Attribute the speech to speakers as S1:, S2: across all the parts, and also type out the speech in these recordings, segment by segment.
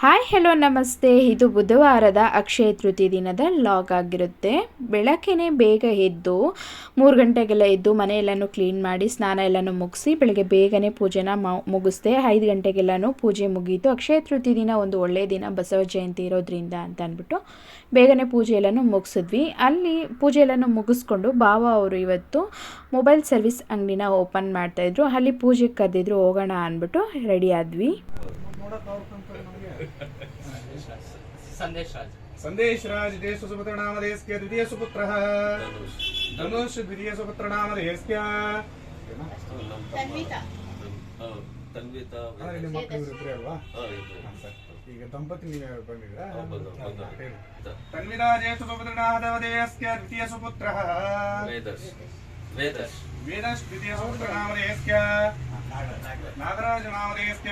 S1: Hi hello ನಮಸ್ತೆ. ಇದು ಬುಧವಾರದ ಅಕ್ಷಯ ತೃತೀಯ ದಿನದ ಲಾಗ್ ಆಗಿರುತ್ತೆ. ಬೆಳಕೇನೆ ಬೇಗ ಎದ್ದು, ಮೂರು ಗಂಟೆಗೆಲ್ಲ ಎದ್ದು ಮನೆಯೆಲ್ಲನೂ ಕ್ಲೀನ್ ಮಾಡಿ, ಸ್ನಾನ ಎಲ್ಲನೂ ಮುಗಿಸಿ, ಬೆಳಗ್ಗೆ ಬೇಗನೆ ಪೂಜೆನ ಮುಗಿಸ್ದೆ, ಐದು ಗಂಟೆಗೆಲ್ಲನೂ ಪೂಜೆ ಮುಗೀತು. ಅಕ್ಷಯ ತೃತೀಯ ದಿನ ಒಂದು ಒಳ್ಳೆಯ ದಿನ, ಬಸವ ಜಯಂತಿ ಇರೋದ್ರಿಂದ ಅಂತ ಅಂದ್ಬಿಟ್ಟು ಬೇಗನೆ ಪೂಜೆ ಎಲ್ಲನೂ ಮುಗಿಸಿದ್ವಿ. ಅಲ್ಲಿ ಪೂಜೆ ಎಲ್ಲನೂ ಮುಗಿಸ್ಕೊಂಡು ಬಾವ ಅವರು ಇವತ್ತು ಮೊಬೈಲ್ ಸರ್ವಿಸ್ ಅಂಗಡಿನ ಓಪನ್ ಮಾಡ್ತಾಯಿದ್ರು ಅಲ್ಲಿ ಪೂಜೆಗೆ ಕರೆದಿದ್ರು, ಹೋಗೋಣ ಅಂದ್ಬಿಟ್ಟು ರೆಡಿ ಆದ್ವಿ.
S2: ಸಂದೇಶ್ ರಾಜ್
S3: ಸಂದೇಶ್ ರಾಜ್ ಇದೇ ಸುಪುತ್ರ ನಾಮಧೇಯಸ್ಯ ದ್ವಿತೀಯ ಸುಪುತ್ರ ಧನುಷ್ ದ್ವಿತೀಯ ಸುಪುತ್ರ ನಾಮಧೇಯಸ್ಯ
S4: ತನ್ವಿತಾ
S2: ಹೌದು, ತನ್ವಿತಾ
S3: ಅಂದ್ರೆ ನಿಮ್ಮ ಮಕ್ಕಳು ಇವ್ರಿಬ್ರೇ ಅಲ್ವಾ
S2: ಹೌದು, ಇಬ್ರು.
S3: ಹಾ, ಸರ್. ಈಗ ದಂಪತಿ ನೀವೇ ಬಂದಿದ್ದೀರಾ
S2: ಹೌದು, ಬಂದು, ಬಂದು.
S3: ಹಾ, ಹೇಳಿ.
S2: ಇದ.
S3: ತನ್ವಿತಾ ಜೇಷ್ಠ ಸುಪುತ್ರ ನಾಮಧೇಯಸ್ಯ ದ್ವಿತೀಯ ಸುಪುತ್ರ
S2: ವೇದರ್ಶ್ ವೇದರ್ಶ್
S3: ವೇದಶ್ ದ್ವಿತೀಯ ಸುಪುತ್ರ ನಾಮಧೇಯಸ್ಯ ನಾಗರಾಜ ನಾಮಧೇಯಸ್ಯ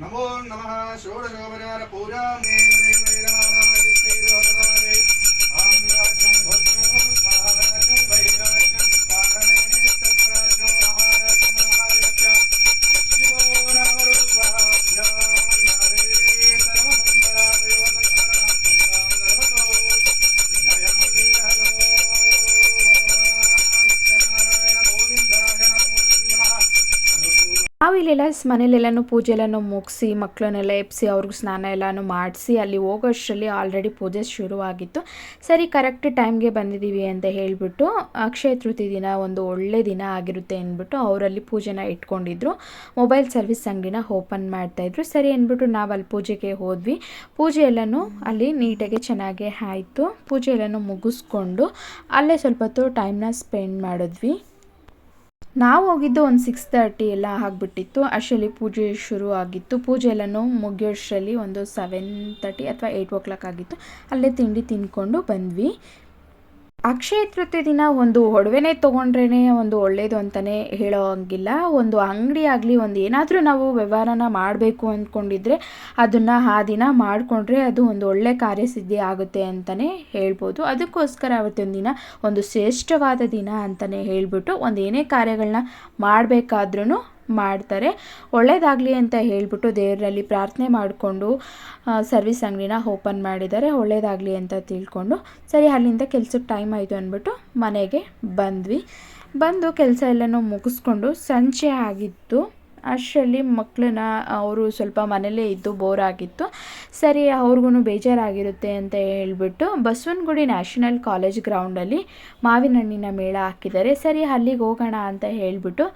S3: नमो नम षोडशोपचार पूजा आम्राजं
S1: भद्रो स्वाहाजं ಸ್- ಮನೇಲೆಲ್ಲನೂ ಪೂಜೆ ಎಲ್ಲನೂ ಮುಗಿಸಿ ಮಕ್ಕಳನ್ನೆಲ್ಲ ಎಬ್ಸಿ, ಅವ್ರಿಗೆ ಸ್ನಾನ ಎಲ್ಲನೂ ಮಾಡಿಸಿ, ಅಲ್ಲಿ ಹೋಗೋಷ್ಟರಲ್ಲಿ ಆಲ್ರೆಡಿ ಪೂಜೆ ಶುರುವಾಗಿತ್ತು. ಸರಿ ಕರೆಕ್ಟ್ ಟೈಮ್ಗೆ ಬಂದಿದ್ದೀವಿ ಅಂತ ಹೇಳಿಬಿಟ್ಟು, ಅಕ್ಷಯ ತೃತೀಯ ದಿನ ಒಂದು ಒಳ್ಳೆ ದಿನ ಆಗಿರುತ್ತೆ ಅಂದ್ಬಿಟ್ಟು ಅವರಲ್ಲಿ ಪೂಜೆನ ಇಟ್ಕೊಂಡಿದ್ರು. ಮೊಬೈಲ್ ಸರ್ವಿಸ್ ಅಂಗಡಿನ ಓಪನ್ ಮಾಡ್ತಾಯಿದ್ರು. ಸರಿ ಅಂದ್ಬಿಟ್ಟು ನಾವು ಅಲ್ಲಿ ಪೂಜೆಗೆ ಹೋದ್ವಿ. ಪೂಜೆ ಎಲ್ಲನೂ ಅಲ್ಲಿ ನೀಟಾಗಿ ಚೆನ್ನಾಗಿ ಆಯಿತು. ಪೂಜೆ ಎಲ್ಲನೂ ಮುಗಿಸ್ಕೊಂಡು, ಅಲ್ಲೇ ಸ್ವಲ್ಪ ಹೊತ್ತು ಟೈಮ್ನ ಸ್ಪೆಂಡ್ ಮಾಡಿದ್ವಿ. ನಾವು ಹೋಗಿದ್ದು ಒಂದು ಸಿಕ್ಸ್ ತರ್ಟಿ ಎಲ್ಲ ಆಗಿಬಿಟ್ಟಿತ್ತು. ಅಷ್ಟರಲ್ಲಿ ಪೂಜೆ ಶುರು ಆಗಿತ್ತು. ಪೂಜೆ ಎಲ್ಲನೂ ಮುಗಿಯೋಷ್ಟರಲ್ಲಿ ಒಂದು ಸೆವೆನ್ ತರ್ಟಿ ಅಥವಾ ಏಯ್ಟ್ ಓ ಕ್ಲಾಕ್ ಆಗಿತ್ತು. ಅಲ್ಲೇ ತಿಂಡಿ ತಿಂದ್ಕೊಂಡು ಬಂದ್ವಿ. ಅಕ್ಷಯ ತೃತೀಯ ದಿನ ಒಂದು ಒಡವೆನೇ ತೊಗೊಂಡ್ರೇ ಒಂದು ಒಳ್ಳೆಯದು ಅಂತಲೇ ಹೇಳೋ ಹಂಗಿಲ್ಲ. ಒಂದು ಅಂಗಡಿ ಆಗಲಿ, ಒಂದು ಏನಾದರೂ ನಾವು ವ್ಯವಹಾರನ ಮಾಡಬೇಕು ಅಂದ್ಕೊಂಡಿದ್ರೆ ಅದನ್ನು ಆ ದಿನ ಮಾಡಿಕೊಂಡ್ರೆ ಅದು ಒಂದು ಒಳ್ಳೆ ಕಾರ್ಯಸಿದ್ಧಿ ಆಗುತ್ತೆ ಅಂತಲೇ ಹೇಳ್ಬೋದು. ಅದಕ್ಕೋಸ್ಕರ ಅವತ್ತಿನ ದಿನ ಒಂದು ಶ್ರೇಷ್ಠವಾದ ದಿನ ಅಂತಲೇ ಹೇಳಿಬಿಟ್ಟು ಒಂದು ಏನೇ ಕಾರ್ಯಗಳನ್ನ ಮಾಡಬೇಕಾದ್ರೂ ಮಾಡ್ತಾರೆ. ಒಳ್ಳೇದಾಗಲಿ ಅಂತ ಹೇಳಿಬಿಟ್ಟು ದೇವರಲ್ಲಿ ಪ್ರಾರ್ಥನೆ ಮಾಡಿಕೊಂಡು ಸರ್ವಿಸ್ ಅಂಗಡಿನ ಓಪನ್ ಮಾಡಿದ್ದಾರೆ. ಒಳ್ಳೇದಾಗಲಿ ಅಂತ ತಿಳ್ಕೊಂಡು, ಸರಿ, ಅಲ್ಲಿಂದ ಕೆಲ್ಸಕ್ಕೆ ಟೈಮ್ ಆಯಿತು ಅಂದ್ಬಿಟ್ಟು ಮನೆಗೆ ಬಂದ್ವಿ. ಬಂದು ಕೆಲಸ ಎಲ್ಲನೂ ಮುಗಿಸ್ಕೊಂಡು ಸಂಜೆ ಆಗಿತ್ತು. ಅಷ್ಟರಲ್ಲಿ ಮಕ್ಕಳನ್ನ ಅವರು ಸ್ವಲ್ಪ ಮನೇಲೇ ಇದ್ದು ಬೋರ್ ಆಗಿತ್ತು. ಸರಿ ಅವ್ರಿಗೂ ಬೇಜಾರಾಗಿರುತ್ತೆ ಅಂತ ಹೇಳಿಬಿಟ್ಟು ಬಸವನಗುಡಿ ನ್ಯಾಷನಲ್ ಕಾಲೇಜ್ ಗ್ರೌಂಡಲ್ಲಿ ಮಾವಿನ ಹಣ್ಣಿನ ಮೇಳ ಹಾಕಿದ್ದಾರೆ. ಸರಿ, ಅಲ್ಲಿಗೆ ಹೋಗೋಣ ಅಂತ ಹೇಳಿಬಿಟ್ಟು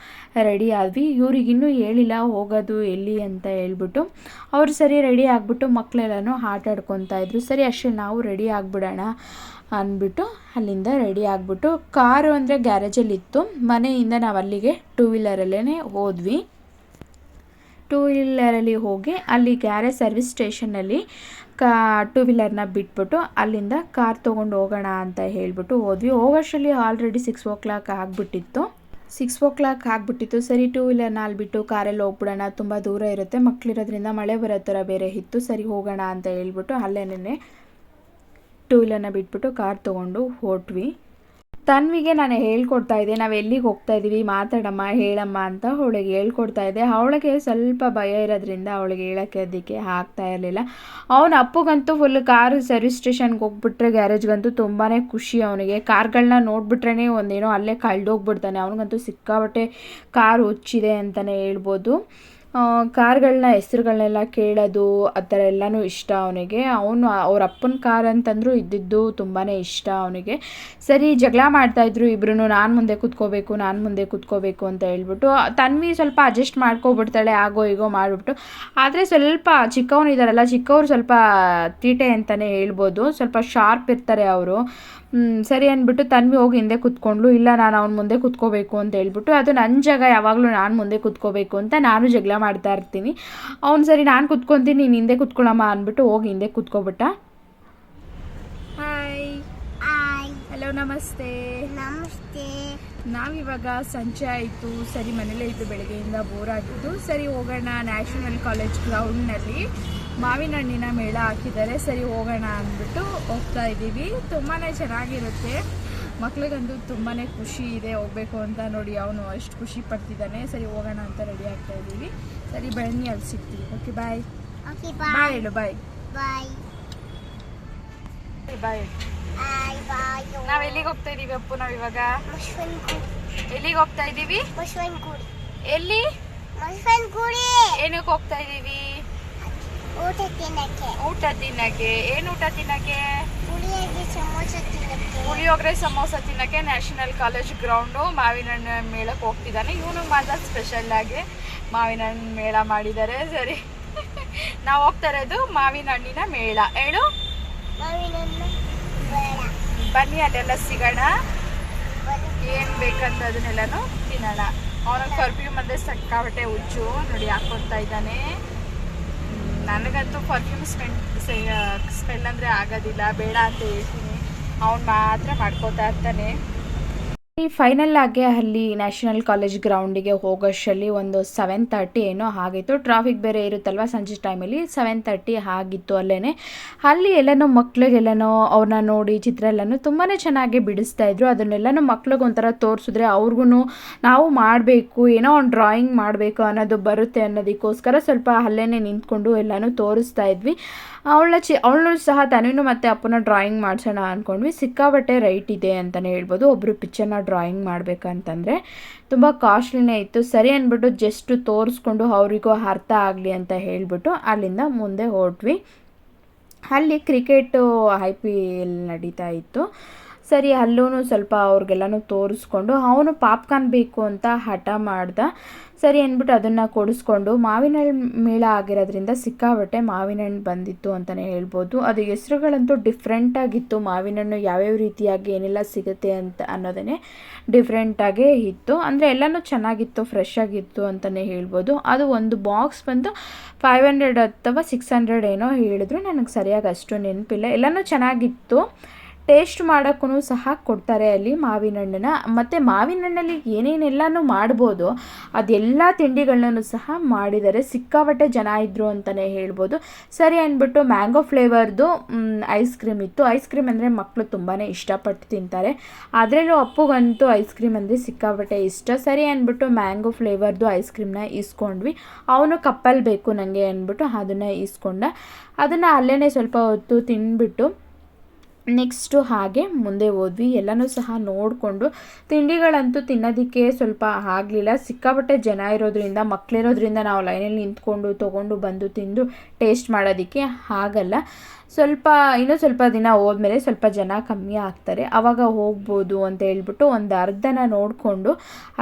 S1: ರೆಡಿ ಆದ್ವಿ. ಇವ್ರಿಗಿನ್ನೂ ಹೇಳಿಲ್ಲ, ಹೋಗೋದು ಎಲ್ಲಿ ಅಂತ ಹೇಳ್ಬಿಟ್ಟು. ಅವರು ಸರಿ ರೆಡಿ ಆಗಿಬಿಟ್ಟು ಮಕ್ಕಳೆಲ್ಲನೂ ಆಟ ಆಡ್ಕೊತಾ ಇದ್ರು. ಸರಿ ಅಷ್ಟೇ ನಾವು ರೆಡಿ ಆಗಿಬಿಡೋಣ ಅಂದ್ಬಿಟ್ಟು ಅಲ್ಲಿಂದ ರೆಡಿ ಆಗಿಬಿಟ್ಟು ಕಾರು ಅಂದರೆ ಗ್ಯಾರೇಜಲ್ಲಿತ್ತು ಮನೆಯಿಂದ ನಾವು ಅಲ್ಲಿಗೆ ಟೂ ವೀಲರಲ್ಲೇ ಹೋದ್ವಿ. ಟೂ ವೀಲರಲ್ಲಿ ಹೋಗಿ ಅಲ್ಲಿ ಗ್ಯಾರೇಜ್ ಸರ್ವಿಸ್ ಸ್ಟೇಷನಲ್ಲಿ ಕಾ ಟೂ ವೀಲರ್ನ ಬಿಟ್ಬಿಟ್ಟು ಅಲ್ಲಿಂದ ಕಾರ್ ತೊಗೊಂಡು ಹೋಗೋಣ ಅಂತ ಹೇಳಿಬಿಟ್ಟು ಹೋದ್ವಿ. ಹೋಗೋಷ್ಟರಲ್ಲಿ ಆಲ್ರೆಡಿ ಸಿಕ್ಸ್ ಓ ಕ್ಲಾಕ್ ಆಗಿಬಿಟ್ಟಿತ್ತು. ಸಿಕ್ಸ್ ಓ ಕ್ಲಾಕ್ ಆಗಿಬಿಟ್ಟಿತ್ತು. ಸರಿ, ಟೂ ವೀಲರ್ನ ಅಲ್ಲಿ ಬಿಟ್ಟು ಕಾರಲ್ಲಿ ಹೋಗ್ಬಿಡೋಣ. ತುಂಬ ದೂರ ಇರುತ್ತೆ. ಮಕ್ಕಳಿರೋದ್ರಿಂದ ಮಳೆ ಬರೋ ಥರ ಬೇರೆ ಇತ್ತು. ಸರಿ, ಹೋಗೋಣ ಅಂತ ಹೇಳ್ಬಿಟ್ಟು ಅಲ್ಲೇನೇ ಟೂ ವೀಲರ್ನ ಬಿಟ್ಬಿಟ್ಟು ಕಾರ್ ತೊಗೊಂಡು ಹೊರಟ್ವಿ ತನ್ವಿಗೆ ನಾನು ಹೇಳ್ಕೊಡ್ತಾ ಇದ್ದೆ, ನಾವು ಎಲ್ಲಿಗೆ ಹೋಗ್ತಾ ಇದ್ದೀವಿ ಮಾತಾಡಮ್ಮ, ಹೇಳಮ್ಮ ಅಂತ ಅವಳಿಗೆ ಹೇಳ್ಕೊಡ್ತಾ ಇದ್ದೆ. ಅವಳಿಗೆ ಸ್ವಲ್ಪ ಭಯ ಇರೋದ್ರಿಂದ ಅವಳಿಗೆ ಹೇಳೋಕ್ಕೆ, ಅದಕ್ಕೆ ಆಗ್ತಾ ಇರಲಿಲ್ಲ. ಅವನ ಅಪ್ಪಗಂತೂ ಫುಲ್ ಕಾರ್ ಸರ್ವಿಸ್ ಸ್ಟೇಷನ್ಗೆ ಹೋಗ್ಬಿಟ್ರೆ ಗ್ಯಾರೇಜ್ಗಂತೂ ತುಂಬಾ ಖುಷಿ ಅವನಿಗೆ. ಕಾರ್ಗಳನ್ನ ನೋಡ್ಬಿಟ್ರೇ ಒಂದೇನೋ ಅಲ್ಲೇ ಕಳ್ದೋಗ್ಬಿಡ್ತಾನೆ. ಅವನಿಗಂತೂ ಸಿಕ್ಕಾಬಟ್ಟೆ ಕಾರ್ ಹುಚ್ಚಿದೆ ಅಂತಲೇ ಹೇಳ್ಬೋದು. ಕಾರ್ಗಳನ್ನ, ಹೆಸ್ರುಗಳನ್ನೆಲ್ಲ ಕೇಳೋದು, ಆ ಥರ ಎಲ್ಲನೂ ಇಷ್ಟ ಅವನಿಗೆ. ಅವನು, ಅವ್ರ ಅಪ್ಪನ ಕಾರ್ ಅಂತಂದರೂ ಇದ್ದಿದ್ದು ತುಂಬಾ ಇಷ್ಟ ಅವನಿಗೆ. ಸರಿ, ಜಗಳ ಮಾಡ್ತಾಯಿದ್ರು ಇಬ್ಬರೂ ನಾನು ಮುಂದೆ ಕೂತ್ಕೋಬೇಕು, ನಾನು ಮುಂದೆ ಕೂತ್ಕೋಬೇಕು ಅಂತ ಹೇಳ್ಬಿಟ್ಟು, ತನ್ವಿ ಸ್ವಲ್ಪ ಅಡ್ಜಸ್ಟ್ ಮಾಡ್ಕೊಬಿಡ್ತಾಳೆ, ಆಗೋ ಈಗೋ ಮಾಡಿಬಿಟ್ಟು. ಆದರೆ ಸ್ವಲ್ಪ ಚಿಕ್ಕವನಿದ್ದಾರಲ್ಲ ಚಿಕ್ಕವರು ಸ್ವಲ್ಪ ತೀಟೆ ಅಂತಲೇ ಹೇಳ್ಬೋದು. ಸ್ವಲ್ಪ ಶಾರ್ಪ್ ಇರ್ತಾರೆ ಅವರು. ಸರಿ ಅಂದ್ಬಿಟ್ಟು ತನ್ವಿ ಹೋಗಿ ಹಿಂದೆ ಕುತ್ಕೊಂಡ್ಲು ಇಲ್ಲ ನಾನು ಅವ್ನ ಮುಂದೆ ಕೂತ್ಕೋಬೇಕು ಅಂತ ಹೇಳ್ಬಿಟ್ಟು ಅದು ನನ್ನ ಜಾಗ ಯಾವಾಗಲೂ ನಾನು ಮುಂದೆ ಕೂತ್ಕೋಬೇಕು ಅಂತ ನಾನು ಜಗಳ ಮಾಡ್ತಾ ಇರ್ತೀನಿ. ಅವ್ನು ಸರಿ ನಾನು ಕುತ್ಕೊತೀನಿ ನೀನು ಹಿಂದೆ ಕುತ್ಕೊಳ್ಳಮ್ಮ ಅಂದ್ಬಿಟ್ಟು ಹೋಗಿ ಹಿಂದೆ ಕೂತ್ಕೊಬಿಟ್ಟ. ಹಾಯ್ ಹಲೋ ನಮಸ್ತೆ.
S4: ನಮಸ್ತೆ.
S1: ನಾವಿವಾಗ ಸಂಜೆ ಆಯಿತು. ಸರಿ ಮನೇಲೇ ಇತ್ತು ಬೆಳಗ್ಗೆಯಿಂದ ಬೋರ್ ಆಗಿತ್ತು ಸರಿ ಹೋಗೋಣ ನ್ಯಾಷನಲ್ ಕಾಲೇಜ್ ಗ್ರೌಂಡ್ನಲ್ಲಿ ಮಾವಿನ ಹಣ್ಣಿನ ಮೇಳ ಹಾಕಿದ್ದಾರೆ. ಸರಿ ಹೋಗೋಣ ಅಂದ್ಬಿಟ್ಟು ಹೋಗ್ತಾ ಇದ್ದೀವಿ. ತುಂಬಾ ಚೆನ್ನಾಗಿರುತ್ತೆ. ಮಕ್ಳಿಗಂತೂ ತುಂಬಾ ಖುಷಿ ಇದೆ ಹೋಗ್ಬೇಕು ಅಂತ ನೋಡಿ ಅವನು ಅಷ್ಟು ಖುಷಿ ಪಡ್ತಿದ್ದಾನೆ. ಸರಿ ಹೋಗೋಣ ಅಂತ ರೆಡಿ ಆಗ್ತಾ ಇದ್ದೀವಿ. ಸರಿ ಬನ್ನಿ ಅಲ್ಲಿ ಸಿಗ್ತೀವಿ. ಓಕೆ ಬಾಯ್ ಬಾಯ್
S4: ಬಾಯ್
S1: ಹೇಳು ಬಾಯ್
S4: ಬಾಯ್
S1: ಬಾಯ್ ನಾವ್ ಎಲ್ಲಿಗೆ ಹೋಗ್ತಾ ಇದೀವಿ ಅಪ್ಪು ನಾವ್ ಇವಾಗ? ಎಲ್ಲಿಗೆ ಹೋಗ್ತಾ ಇದೀವಿ? ಎಲ್ಲಿ? ಏನಕ್ಕೆ ಹೋಗ್ತಾ ಇದೀವಿ?
S4: ಊಟ ತಿನ್ನಕ್ಕೆ.
S1: ಊಟ ತಿನ್ನಕ್ಕೆ. ಏನ್ ಊಟ ತಿನ್ನಕ್ಕೆ? ಪುಳಿಯೋಗರೆ ಸಮೋಸ ತಿನ್ನಕ್ಕೆ. ನ್ಯಾಷನಲ್ ಕಾಲೇಜ್ ಗ್ರೌಂಡು ಮಾವಿನ ಹಣ್ಣು ಮೇಳಕ್ಕೆ ಹೋಗ್ತಿದ್ದಾನೆ. ಇವನು ಮಾತ್ರ ಸ್ಪೆಷಲ್ ಆಗಿ ಮಾವಿನ ಹಣ್ಣು ಮೇಳ ಮಾಡಿದ್ದಾರೆ ಸರಿ. ನಾವು ಹೋಗ್ತಾ ಇರೋದು ಮಾವಿನ ಹಣ್ಣಿನ ಮೇಳ. ಹೇಳು? ಬನ್ನಿ ಅದೆಲ್ಲ ಸಿಗೋಣ. ಏನು ಬೇಕಂತ ಅದನ್ನೆಲ್ಲನು ತಿನ್ನೋಣ. ಅವನಿಗೆ ಪರ್ಫ್ಯೂಮ್ ಅಂದರೆ ಸಕ್ಕಾಬಟ್ಟೆ ಹುಚ್ಚು ನೋಡಿ ಹಾಕೊತಾ ಇದ್ದಾನೆ. ನನಗಂತೂ ಪರ್ಫ್ಯೂಮ್ ಸ್ಮೆಲ್ ಸ್ಮೆಲ್ ಅಂದ್ರೆ ಆಗೋದಿಲ್ಲ, ಬೇಡ ಅಂತ ಹೇಳ್ತೀನಿ. ಅವನು ಮಾತ್ರ ಮಾಡ್ಕೋತಾ ಇರ್ತಾನೆ. ಈ ಫೈನಲ್ ಆಗಿ ಅಲ್ಲಿ ನ್ಯಾಷನಲ್ ಕಾಲೇಜ್ ಗ್ರೌಂಡಿಗೆ ಹೋಗೋಷ್ಟರಲ್ಲಿ ಒಂದು ಸೆವೆನ್ ತರ್ಟಿ ಏನೋ ಆಗಿತ್ತು. ಟ್ರಾಫಿಕ್ ಬೇರೆ ಇರುತ್ತಲ್ವ ಸಂಜೆ ಟೈಮಲ್ಲಿ ಸೆವೆನ್ ತರ್ಟಿ ಆಗಿತ್ತು ಅಲ್ಲೇ ಅಲ್ಲಿ ಎಲ್ಲನೂ ಮಕ್ಳಿಗೆಲ್ಲನೋ ಅವ್ರನ್ನ ನೋಡಿ ಚಿತ್ರ ಎಲ್ಲನೂ ತುಂಬಾ ಚೆನ್ನಾಗಿ ಬಿಡಿಸ್ತಾ ಇದ್ರು. ಅದನ್ನೆಲ್ಲನೂ ಮಕ್ಳಿಗೆ ಒಂಥರ ತೋರಿಸಿದ್ರೆ ಅವ್ರಿಗೂ ನಾವು ಮಾಡಬೇಕು, ಏನೋ ಒಂದು ಡ್ರಾಯಿಂಗ್ ಮಾಡಬೇಕು ಅನ್ನೋದು ಬರುತ್ತೆ ಅನ್ನೋದಕ್ಕೋಸ್ಕರ ಸ್ವಲ್ಪ ಅಲ್ಲೇ ನಿಂತ್ಕೊಂಡು ಎಲ್ಲನೂ ತೋರಿಸ್ತಾ ಇದ್ವಿ. ಅವಳ ಚಿ ಅವಳು ಸಹ ತನೂ ಮತ್ತು ಅಪ್ಪನ ಡ್ರಾಯಿಂಗ್ ಮಾಡಿಸೋಣ ಅಂದ್ಕೊಂಡ್ವಿ ಸಿಕ್ಕಾಬಟ್ಟೆ ರೈಟ್ ಇದೆ ಅಂತಲೇ ಹೇಳ್ಬೋದು. ಒಬ್ಬರು ಪಿಕ್ಚರ್ನ ಡ್ರಾಯಿಂಗ್ ಮಾಡಬೇಕಂತಂದರೆ ತುಂಬ ಕಾಸ್ಟ್ಲಿನೇ ಇತ್ತು. ಸರಿ ಅಂದ್ಬಿಟ್ಟು ಜಸ್ಟ್ ತೋರಿಸ್ಕೊಂಡು ಅವರಿಗೂ ಅರ್ಥ ಆಗಲಿ ಅಂತ ಹೇಳಿಬಿಟ್ಟು ಅಲ್ಲಿಂದ ಮುಂದೆ ಹೊರಟ್ವಿ ಅಲ್ಲಿ ಕ್ರಿಕೆಟು ಐ ಪಿ ಎಲ್ ನಡೀತಾ ಇತ್ತು. ಸರಿ ಅಲ್ಲೂ ಸ್ವಲ್ಪ ಅವ್ರಿಗೆಲ್ಲನೂ ತೋರಿಸ್ಕೊಂಡು, ಅವನು ಪಾಪ್ಕಾರ್ನ್ ಬೇಕು ಅಂತ ಹಠ ಮಾಡ್ದ. ಸರಿ ಅಂದ್ಬಿಟ್ಟು ಅದನ್ನು ಕೊಡಿಸ್ಕೊಂಡು ಮಾವಿನ ಹಣ್ಣು ಮೇಳ ಆಗಿರೋದ್ರಿಂದ ಸಿಕ್ಕಾಬಟ್ಟೆ ಮಾವಿನ ಹಣ್ಣು ಬಂದಿತ್ತು ಅಂತಲೇ ಹೇಳ್ಬೋದು. ಅದು ಹೆಸ್ರುಗಳಂತೂ ಡಿಫ್ರೆಂಟಾಗಿತ್ತು ಮಾವಿನ ಹಣ್ಣು ಯಾವ್ಯಾವ ರೀತಿಯಾಗಿ ಏನೆಲ್ಲ ಸಿಗುತ್ತೆ ಅಂತ ಅನ್ನೋದನ್ನೇ ಡಿಫ್ರೆಂಟಾಗೇ ಇತ್ತು. ಅಂದರೆ ಎಲ್ಲನೂ ಚೆನ್ನಾಗಿತ್ತು ಫ್ರೆಶ್ ಆಗಿತ್ತು ಅಂತಲೇ ಹೇಳ್ಬೋದು. ಅದು ಒಂದು ಬಾಕ್ಸ್ ಬಂದು ಫೈವ್ ಹಂಡ್ರೆಡ್ ಅಥವಾ ಸಿಕ್ಸ್ ಹಂಡ್ರೆಡ್ ಏನೋ ಹೇಳಿದ್ರು. ನನಗೆ ಸರಿಯಾಗಿ ಅಷ್ಟು ನೆನಪಿಲ್ಲ. ಎಲ್ಲನೂ ಚೆನ್ನಾಗಿತ್ತು. ಟೇಸ್ಟ್ ಮಾಡೋಕ್ಕೂ ಸಹ ಕೊಡ್ತಾರೆ ಅಲ್ಲಿ ಮಾವಿನ ಹಣ್ಣನ್ನ. ಮತ್ತು ಮಾವಿನ ಹಣ್ಣಲ್ಲಿ ಏನೇನೆಲ್ಲನೂ ಮಾಡ್ಬೋದು. ಅದೆಲ್ಲ ತಿಂಡಿಗಳನ್ನೂ ಸಹ ಮಾಡಿದ್ದಾರೆ ಸಿಕ್ಕಾಪಟ್ಟೆ ಜನ ಇದ್ದರು ಅಂತಲೇ ಹೇಳ್ಬೋದು. ಸರಿ ಅಂದ್ಬಿಟ್ಟು ಮ್ಯಾಂಗೋ ಫ್ಲೇವರ್ದು ಐಸ್ ಕ್ರೀಮ್ ಇತ್ತು. ಐಸ್ ಕ್ರೀಮ್ ಅಂದರೆ ಮಕ್ಕಳು ತುಂಬಾ ಇಷ್ಟಪಟ್ಟು ತಿಂತಾರೆ. ಅದರಲ್ಲೂ ಅಪ್ಪುಗಂತೂ ಐಸ್ ಕ್ರೀಮ್ ಅಂದರೆ ಸಿಕ್ಕಾಪಟ್ಟೆ ಇಷ್ಟ. ಸರಿ ಅಂದ್ಬಿಟ್ಟು ಮ್ಯಾಂಗೋ ಫ್ಲೇವರ್ದು ಐಸ್ ಕ್ರೀಮ್ನ ಇಸ್ಕೊಂಡ್ವಿ ಅವನು ಕಪ್ಪಲ್ಲಿ ಬೇಕು ನನಗೆ ಅಂದ್ಬಿಟ್ಟು ಅದನ್ನು ಇಸ್ಕೊಂಡ ಅದನ್ನು ಅಲ್ಲೇ ಸ್ವಲ್ಪ ಹೊತ್ತು ತಿಂದ್ಬಿಟ್ಟು ನೆಕ್ಸ್ಟು ಹಾಗೆ ಮುಂದೆ ಹೋದ್ವಿ. ಎಲ್ಲನೂ ಸಹ ನೋಡಿಕೊಂಡು ತಿಂಡಿಗಳಂತೂ ತಿನ್ನೋದಕ್ಕೆ ಸ್ವಲ್ಪ ಆಗಲಿಲ್ಲ. ಸಿಕ್ಕಾಪಟ್ಟೆ ಜನ ಇರೋದ್ರಿಂದ ಮಕ್ಕಳಿರೋದ್ರಿಂದ ನಾವು ಲೈನಲ್ಲಿ ನಿಂತ್ಕೊಂಡು ತೊಗೊಂಡು ಬಂದು ತಿಂದು ಟೇಸ್ಟ್ ಮಾಡೋದಕ್ಕೆ ಆಗಲ್ಲ. ಸ್ವಲ್ಪ, ಇನ್ನೂ ಸ್ವಲ್ಪ ದಿನ ಹೋದ್ಮೇಲೆ ಸ್ವಲ್ಪ ಜನ ಕಮ್ಮಿ ಆಗ್ತಾರೆ. ಆವಾಗ ಹೋಗ್ಬೋದು ಅಂತ ಹೇಳ್ಬಿಟ್ಟು ಒಂದು ಅರ್ಧನ ನೋಡಿಕೊಂಡು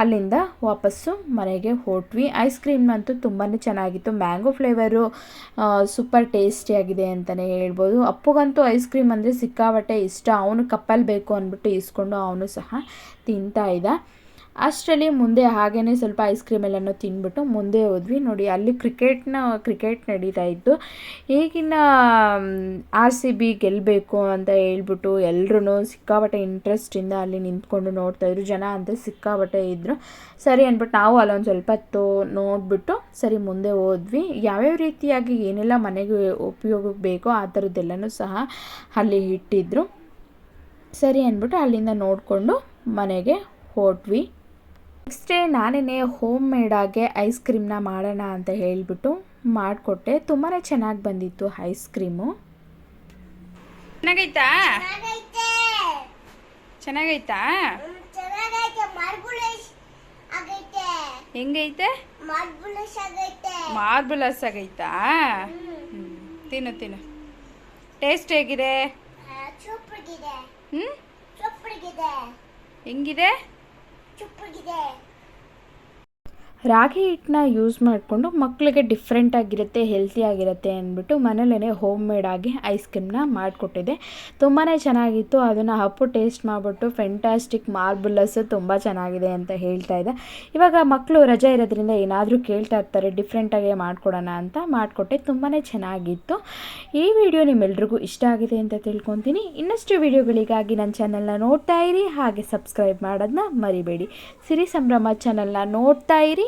S1: ಅಲ್ಲಿಂದ ವಾಪಸ್ಸು ಮನೆಗೆ ಹೊಟ್ವಿ. ಐಸ್ ಕ್ರೀಮ್ ಅಂತೂ ತುಂಬಾ ಚೆನ್ನಾಗಿತ್ತು. ಮ್ಯಾಂಗೋ ಫ್ಲೇವರು ಸೂಪರ್ ಟೇಸ್ಟಿಯಾಗಿದೆ ಅಂತಲೇ ಹೇಳ್ಬೋದು. ಅಪ್ಪಗಂತೂ ಐಸ್ ಕ್ರೀಮ್ ಅಂದರೆ ಸಿಕ್ಕಾಬಟ್ಟೆ ಇಷ್ಟ. ಅವನು ಕಪ್ಪಲ್ಲಿ ಬೇಕು ಅಂದ್ಬಿಟ್ಟು ಇಸ್ಕೊಂಡು ಅವನು ಸಹ ತಿಂತಾ ಇದ್ದ. ಅಷ್ಟರಲ್ಲಿ ಮುಂದೆ ಹಾಗೇ ಸ್ವಲ್ಪ ಐಸ್ ಕ್ರೀಮ್ ಎಲ್ಲನೂ ತಿಂದ್ಬಿಟ್ಟು ಮುಂದೆ ಹೋದ್ವಿ. ನೋಡಿ, ಅಲ್ಲಿ ಕ್ರಿಕೆಟ್ನ, ಕ್ರಿಕೆಟ್ ನಡೀತಾ ಇತ್ತು. ಈಗಿನ ಆರ್ ಸಿ ಬಿ ಗೆಲ್ಲಬೇಕು ಅಂತ ಹೇಳ್ಬಿಟ್ಟು ಎಲ್ಲರೂ ಸಿಕ್ಕಾಪಟ್ಟೆ ಇಂಟ್ರೆಸ್ಟಿಂದ ಅಲ್ಲಿ ನಿಂತ್ಕೊಂಡು ನೋಡ್ತಾಯಿದ್ರು ಜನ ಅಂತ ಸಿಕ್ಕಾಪಟ್ಟೆ ಇದ್ದರು ಸರಿ ಅಂದ್ಬಿಟ್ಟು ನಾವು ಅಲ್ಲೊಂದು ಸ್ವಲ್ಪ ತೋ ನೋಡಿಬಿಟ್ಟು ಸರಿ ಮುಂದೆ ಹೋದ್ವಿ. ಯಾವ್ಯಾವ ರೀತಿಯಾಗಿ ಏನೆಲ್ಲ ಮನೆಗೆ ಉಪಯೋಗಕ್ಕೆ ಬೇಕೋ ಆ ಥರದ್ದೆಲ್ಲನೂ ಸಹ ಅಲ್ಲಿ ಇಟ್ಟಿದ್ರು. ಸರಿ ಅಂದ್ಬಿಟ್ಟು ಅಲ್ಲಿಂದ ನೋಡಿಕೊಂಡು ಮನೆಗೆ ಹೊರಟ್ವಿ ನೆಕ್ಸ್ಟ್ ಡೇ ನಾನೇ ಹೋಮ್ ಮೇಡಾಗೆ ಐಸ್ ಕ್ರೀಮ್ನ ಮಾಡೋಣ ಅಂತ ಹೇಳಿಬಿಟ್ಟು ಮಾಡಿಕೊಟ್ಟೆ. ತುಂಬಾ ಚೆನ್ನಾಗಿ ಬಂದಿತ್ತು ಐಸ್ ಕ್ರೀಮು ಚೆನ್ನಾಗೈತಾ?
S4: ಚೆನ್ನಾಗೈತೆ.
S1: ಹೆಂಗೈತೆ? ಮಾರ್ಬುಲಸ್ ಆಗೈತಾ. ತಿನ್ನು ತಿನ್ನು. ಟೇಸ್ಟ್ ಹೇಗಿದೆ?
S4: ಹ್ಮ್?
S1: ಹ್ಞೂ ಹೆಂಗಿದೆ?
S4: ಚುಪ್ಪಗಿದೆ
S1: ರಾಗಿ ಹಿಟ್ಟನ್ನ ಯೂಸ್ ಮಾಡಿಕೊಂಡು ಮಕ್ಕಳಿಗೆ ಡಿಫ್ರೆಂಟ್ ಆಗಿರುತ್ತೆ ಅಂದ್ಬಿಟ್ಟು ಮನೇಲೇ ಹೋಮ್ ಮೇಡ್ ಐಸ್ ಕ್ರೀಮ್ನ ಮಾಡಿಕೊಟ್ಟಿದ್ದೆ ತುಂಬಾ ಚೆನ್ನಾಗಿತ್ತು. ಅದನ್ನು ಹಪ್ಪು ಟೇಸ್ಟ್ ಮಾಡಿಬಿಟ್ಟು ಫೆಂಟಾಸ್ಟಿಕ್ ಮಾರ್ಬಲಸ್ ತುಂಬ ಚೆನ್ನಾಗಿದೆ ಅಂತ ಹೇಳ್ತಾ ಇದ್ದೆ ಇವಾಗ ಮಕ್ಕಳು ರಜೆ ಇರೋದ್ರಿಂದ ಏನಾದರೂ ಕೇಳ್ತಾ ಇರ್ತಾರೆ ಡಿಫ್ರೆಂಟಾಗಿ ಮಾಡಿಕೊಡೋಣ ಅಂತ ಮಾಡಿಕೊಟ್ಟೆ. ತುಂಬಾ ಚೆನ್ನಾಗಿತ್ತು. ಈ ವಿಡಿಯೋ ನಿಮ್ಮೆಲ್ರಿಗೂ ಇಷ್ಟ ಆಗಿದೆ ಅಂತ ತಿಳ್ಕೊತೀನಿ. ಇನ್ನಷ್ಟು ವಿಡಿಯೋಗಳಿಗಾಗಿ ನನ್ನ ಚಾನಲ್ನ ನೋಡ್ತಾ ಇರಿ. ಹಾಗೆ ಸಬ್ಸ್ಕ್ರೈಬ್ ಮಾಡೋದನ್ನ ಮರಿಬೇಡಿ. ಸಿರಿ ಸಂಭ್ರಮ ಚಾನಲ್ನ ನೋಡ್ತಾ ಇರಿ.